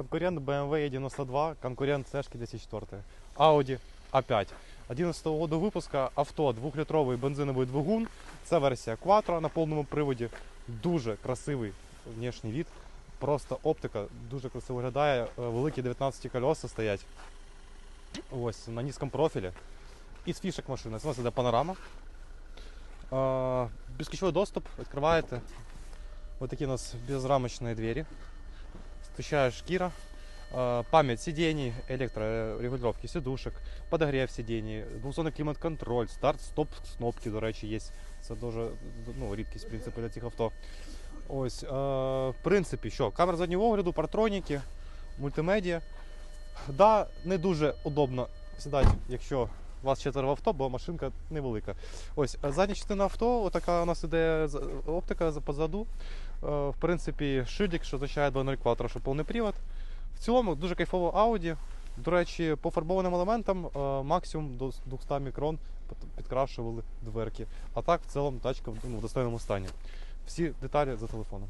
Конкурент BMW E92, конкурент C 1004. Audi A5. 11 года выпуска авто, двухлітровий бензиновий двигун. Це версія Quattro на повному приводі. Дуже красивий внешній від. Просто оптика дуже красиво виглядає. Е, Великі 19 колеса стоять. Ось на низькому профілі. Із фішек машини. Це у нас іде панорама. Е, Безключовий доступ, відкриваєте. Вот такие у нас безрамочные двери. Стучая шкира. Э, Память сидений, электрорегулировки сидушек, подогрев сидений, двухзонний клімат-контроль, старт, стоп, кнопки, до речі, є. Це дуже ну, рідкість, в принципі, для цих авто. Ось, е, в принципі, що, камера заднього огляду, партроніки, мультимедіа. Да, не дуже удобно сідати, якщо вас четверо в авто, бо машинка невелика. Ось, задня частина авто, отака у нас іде оптика позаду. Е, В принципі, шильдик, що означає 2.0 Quattro, що повний привод. В цілому дуже кайфово Audi. До речі, по фарбованим елементам е, максимум до 200 мікрон підкрашували дверки. А так, в цілому, тачка в ну, достойному стані. Всі деталі за телефоном.